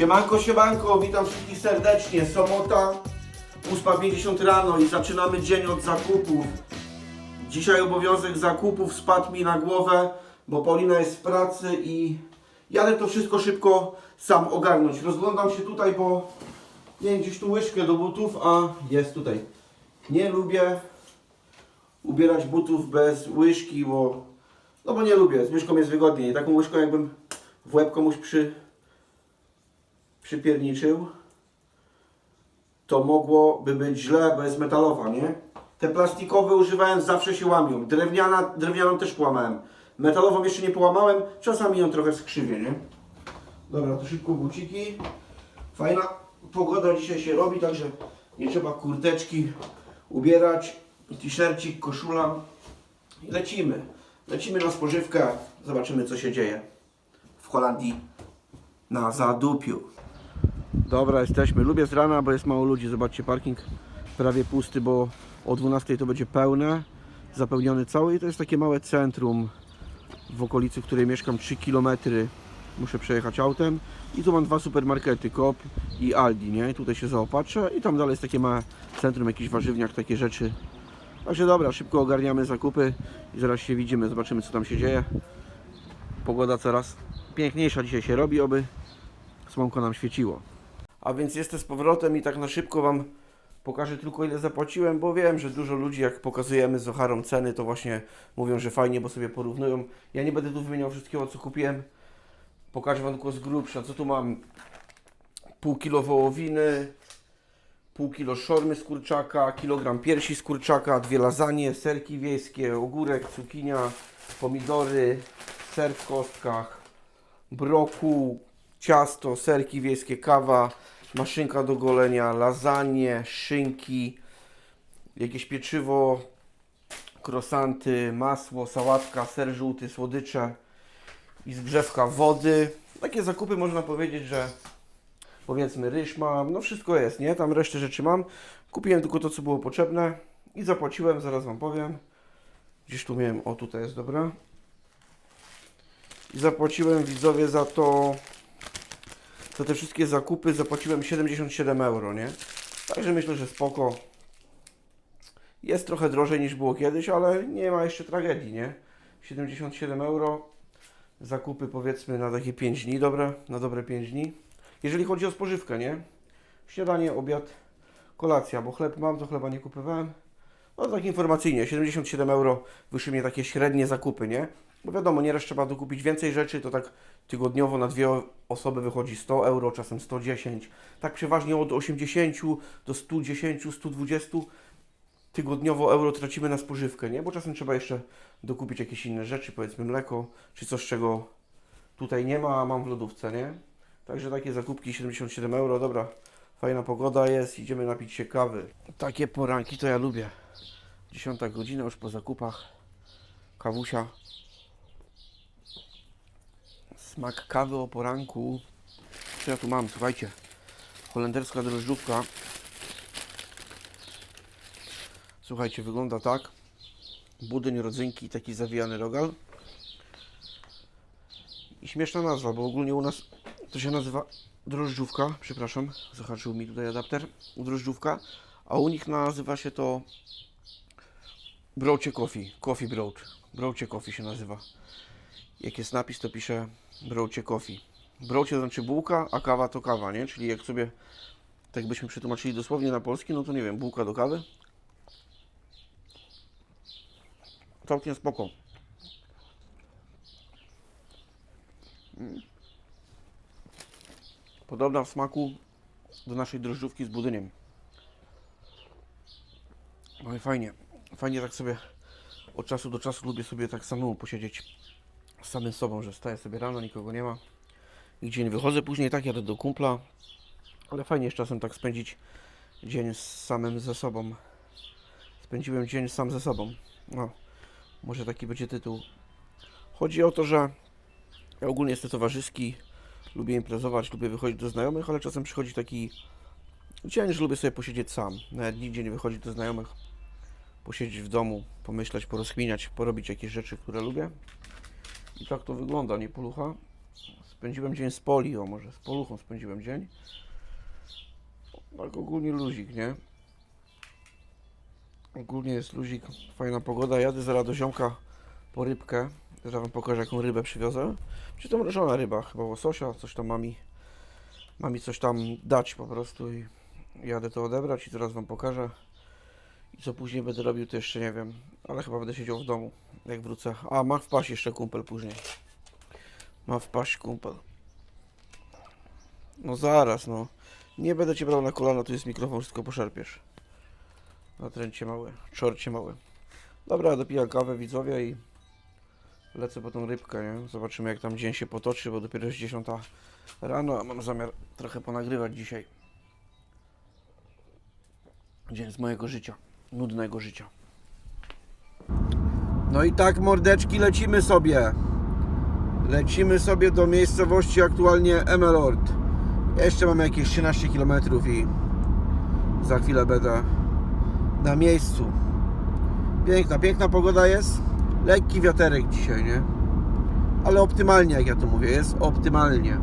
Siemanko, siemanko, witam wszystkich serdecznie. Sobota, 8.50 rano i zaczynamy dzień od zakupów. Dzisiaj obowiązek zakupów spadł mi na głowę, bo Paulina jest w pracy i jadę to wszystko szybko sam ogarnąć. Rozglądam się tutaj, bo nie wiem, gdzieś tu łyżkę do butów, a jest tutaj. Nie lubię ubierać butów bez łyżki, bo no bo nie lubię, z łyżką jest wygodniej. Taką łyżką jakbym w łeb komuś przy, przypierniczył, to mogłoby być źle, bo jest metalowa, nie? Te plastikowe używałem, zawsze się łamią. Drewniana, drewnianą też połamałem. Metalową jeszcze nie połamałem, czasami ją trochę skrzywię, nie? Dobra, to szybko buciki. Fajna pogoda dzisiaj się robi, także nie trzeba kurteczki ubierać. T-shircik, koszula. I lecimy. Lecimy na spożywkę. Zobaczymy, co się dzieje w Holandii na zadupiu. Dobra, jesteśmy. Lubię z rana, bo jest mało ludzi. Zobaczcie, parking prawie pusty, bo o 12 to będzie pełne, zapełniony cały i to jest takie małe centrum w okolicy, w której mieszkam 3 km. Muszę przejechać autem i tu mam dwa supermarkety, Coop i Aldi, nie? Tutaj się zaopatrzę i tam dalej jest takie małe centrum, jakiś warzywniak, takie rzeczy. Także dobra, szybko ogarniamy zakupy i zaraz się widzimy, zobaczymy co tam się dzieje. Pogoda coraz piękniejsza dzisiaj się robi, oby słonko nam świeciło. A więc jestem z powrotem i tak na szybko Wam pokażę tylko ile zapłaciłem, bo wiem, że dużo ludzi jak pokazujemy z Ocharą ceny, to właśnie mówią, że fajnie, bo sobie porównują. Ja nie będę tu wymieniał wszystkiego, co kupiłem. Pokażę Wam tylko z grubsza, co tu mam. Pół kilo wołowiny, pół kilo szormy z kurczaka, kilogram piersi z kurczaka, dwie lasagne, serki wiejskie, ogórek, cukinia, pomidory, ser w kostkach, brokuł, ciasto, serki wiejskie, kawa, maszynka do golenia, lasagne, szynki, jakieś pieczywo, krosanty, masło, sałatka, ser żółty, słodycze i zgrzewka wody. Takie zakupy można powiedzieć, że powiedzmy ryż mam, no wszystko jest, nie? Tam resztę rzeczy mam. Kupiłem tylko to, co było potrzebne i zapłaciłem, zaraz Wam powiem. Gdzieś tu miałem, o tutaj jest, dobra. I zapłaciłem widzowie za to, za te wszystkie zakupy, zapłaciłem 77 euro, nie? Także myślę, że spoko. Jest trochę drożej niż było kiedyś, ale nie ma jeszcze tragedii, nie? 77 euro. Zakupy powiedzmy na takie 5 dni, dobra? Na dobre 5 dni. Jeżeli chodzi o spożywkę, nie? Śniadanie, obiad, kolacja, bo chleb mam, to chleba nie kupowałem. No tak informacyjnie, 77 euro wyszły mnie takie średnie zakupy, nie? Bo wiadomo, nieraz trzeba dokupić więcej rzeczy, to tak tygodniowo na dwie osoby wychodzi 100 euro, czasem 110. Tak przeważnie od 80 do 110, 120 tygodniowo euro tracimy na spożywkę, nie? Bo czasem trzeba jeszcze dokupić jakieś inne rzeczy, powiedzmy mleko, czy coś, czego tutaj nie ma, a mam w lodówce, nie? Także takie zakupki 77 euro, dobra. Fajna pogoda jest, idziemy napić się kawy. Takie poranki to ja lubię. 10 godzina już po zakupach. Kawusia. Smak kawy o poranku. Co ja tu mam? Słuchajcie. Holenderska drożdżówka. Słuchajcie, wygląda tak. Budyń, rodzynki, taki zawijany rogal. I śmieszna nazwa, bo ogólnie u nas to się nazywa drożdżówka. Przepraszam, zahaczył mi tutaj adapter. Drożdżówka. A u nich nazywa się to Brocie Coffee. Coffee Broad. Brocie Coffee się nazywa. Jak jest napis, to pisze Brocie Coffee. Brocie to znaczy bułka, a kawa to kawa, nie? Czyli jak sobie, tak byśmy przetłumaczyli dosłownie na polski, no to nie wiem, bułka do kawy. Całkiem spoko. Podobna w smaku do naszej drożdżówki z budyniem. No i fajnie. Fajnie tak sobie od czasu do czasu lubię sobie tak samemu posiedzieć samym sobą, że wstaję sobie rano, nikogo nie ma. Nigdzie nie wychodzę, później tak jadę do kumpla. Ale fajnie jest czasem tak spędzić dzień z samym ze sobą. Spędziłem dzień sam ze sobą. No, może taki będzie tytuł. Chodzi o to, że ja ogólnie jestem towarzyski, lubię imprezować, lubię wychodzić do znajomych, ale czasem przychodzi taki dzień, że lubię sobie posiedzieć sam. Nawet nigdzie nie wychodzić do znajomych, posiedzieć w domu, pomyśleć, porozkminiać, porobić jakieś rzeczy, które lubię. I tak to wygląda, nie polucha. spędziłem dzień z Poli, o może z Poluchą spędziłem dzień. Tak ogólnie luzik, nie? Ogólnie jest luzik, fajna pogoda. Jadę zaraz do ziomka po rybkę. Zaraz wam pokażę jaką rybę przywiozę. Czy to mrożona ryba, chyba łososia, coś tam mami. Mami coś tam dać po prostu i jadę to odebrać i teraz wam pokażę. I co później będę robił, to jeszcze nie wiem. Ale chyba będę siedział w domu, jak wrócę. A, ma wpaść jeszcze kumpel później. Ma wpaść kumpel. No zaraz, no. Nie będę cię brał na kolana, tu jest mikrofon, wszystko poszarpiesz. Na tręcie mały, czorcie mały. Dobra, dopijam kawę widzowie i lecę po tą rybkę, nie? Zobaczymy jak tam dzień się potoczy, bo dopiero jest 10 rano, a mam zamiar trochę ponagrywać dzisiaj. Dzień z mojego życia, nudnego życia. No i tak mordeczki lecimy sobie. Lecimy sobie do miejscowości aktualnie Emelord. Jeszcze mamy jakieś 13 km i za chwilę będę na miejscu. Piękna, piękna pogoda jest. Lekki wiaterek dzisiaj, nie? Ale optymalnie, jak ja to mówię, jest optymalnie.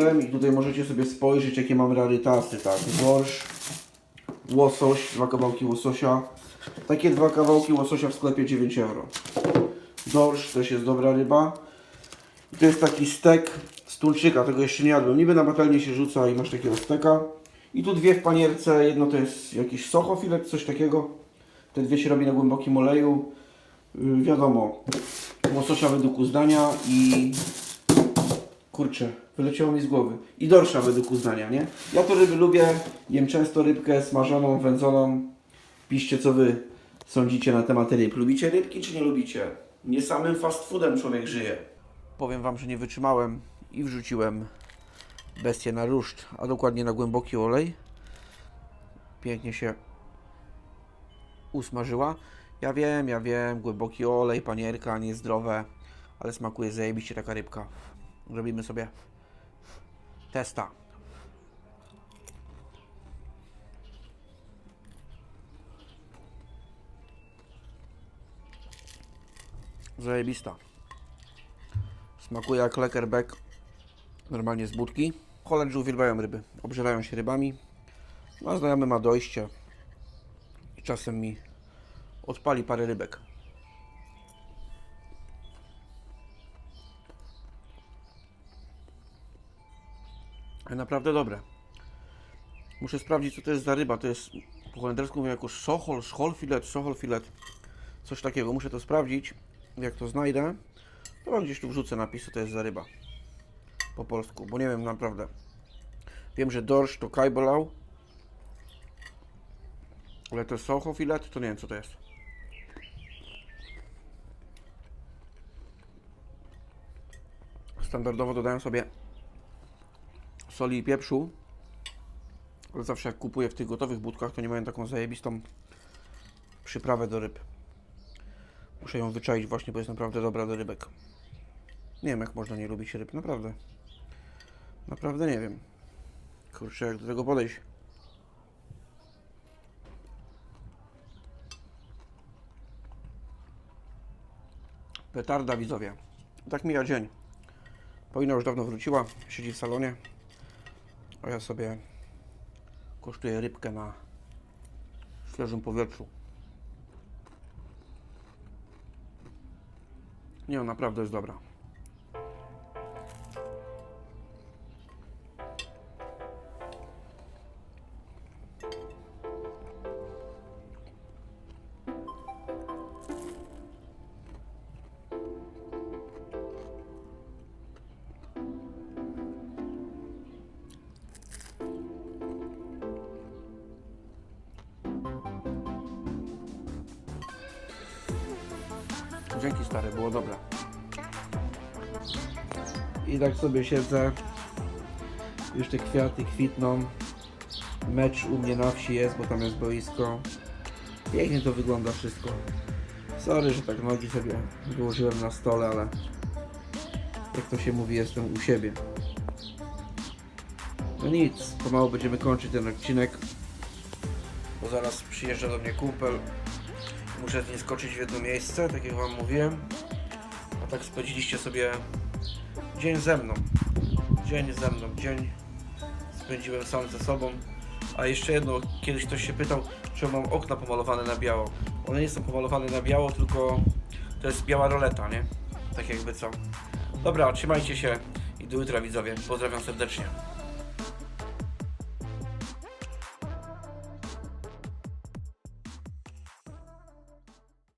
I tutaj możecie sobie spojrzeć, jakie mam rarytasy, tak? Borsz, łosoś, dwa kawałki łososia. Takie dwa kawałki łososia w sklepie 9 euro. Dorsz też jest dobra ryba. I to jest taki stek z tuńczyka, tego jeszcze nie jadłem. Niby na patelnię się rzuca i masz takiego steka. I tu dwie w panierce, jedno to jest jakiś socho filet, coś takiego. Te dwie się robi na głębokim oleju. Yy, wiadomo, łososia według uznania i Kurczę, wyleciało mi z głowy. I dorsza według uznania, nie? Ja to ryby lubię, jem często rybkę smażoną, wędzoną. Piszcie, co wy sądzicie na temat ryb. Lubicie rybki, czy nie lubicie? Nie samym fast foodem człowiek żyje. Powiem wam, że nie wytrzymałem i wrzuciłem bestię na ruszt, a dokładnie na głęboki olej. Pięknie się usmażyła. Ja wiem, ja wiem, głęboki olej, panierka, niezdrowe, ale smakuje zajebiście taka rybka. Robimy sobie testa. Zajebista. Smakuje jak lekerbeck. Normalnie z budki. Holendrzy uwielbiają ryby. Obżerają się rybami. No, a znajomy ma dojście. I czasem mi odpali parę rybek. Naprawdę dobre. Muszę sprawdzić, co to jest za ryba. To jest po holendersku mówią jako sochol, scholfilet, socholfilet. Coś takiego. Muszę to sprawdzić. Jak to znajdę, to wam gdzieś tu wrzucę napis, co to jest za ryba. Po polsku, bo nie wiem naprawdę. Wiem, że dorsz to kajbolał. Ale to sochofilet, to nie wiem, co to jest. Standardowo dodaję sobie soli i pieprzu. Ale zawsze jak kupuję w tych gotowych budkach, to nie mają taką zajebistą przyprawę do ryb. Muszę ją wyczaić właśnie, bo jest naprawdę dobra do rybek. Nie wiem, jak można nie lubić ryb, naprawdę. Naprawdę nie wiem. Kurczę, jak do tego podejść. Petarda widzowie. Tak mija dzień. Powinna już dawno wróciła, siedzi w salonie. A ja sobie kosztuję rybkę na świeżym powietrzu. Nie, naprawdę jest dobra. Dzięki stary, było dobre. I tak sobie siedzę Jeszcze kwiaty kwitną. Mecz u mnie na wsi jest, bo tam jest boisko. Pięknie to wygląda wszystko. Sorry, że tak nogi sobie wyłożyłem na stole, ale jak to się mówi, jestem u siebie. No nic, pomału będziemy kończyć ten odcinek, bo zaraz przyjeżdża do mnie kumpel. Muszę z nim skoczyć w jedno miejsce, tak jak Wam mówiłem. A tak spędziliście sobie dzień ze mną. Dzień ze mną, dzień spędziłem sam ze sobą. A jeszcze jedno, kiedyś ktoś się pytał, czy mam okna pomalowane na biało. One nie są pomalowane na biało, tylko to jest biała roleta, nie? Tak jakby co. Dobra, trzymajcie się i do jutra widzowie. Pozdrawiam serdecznie.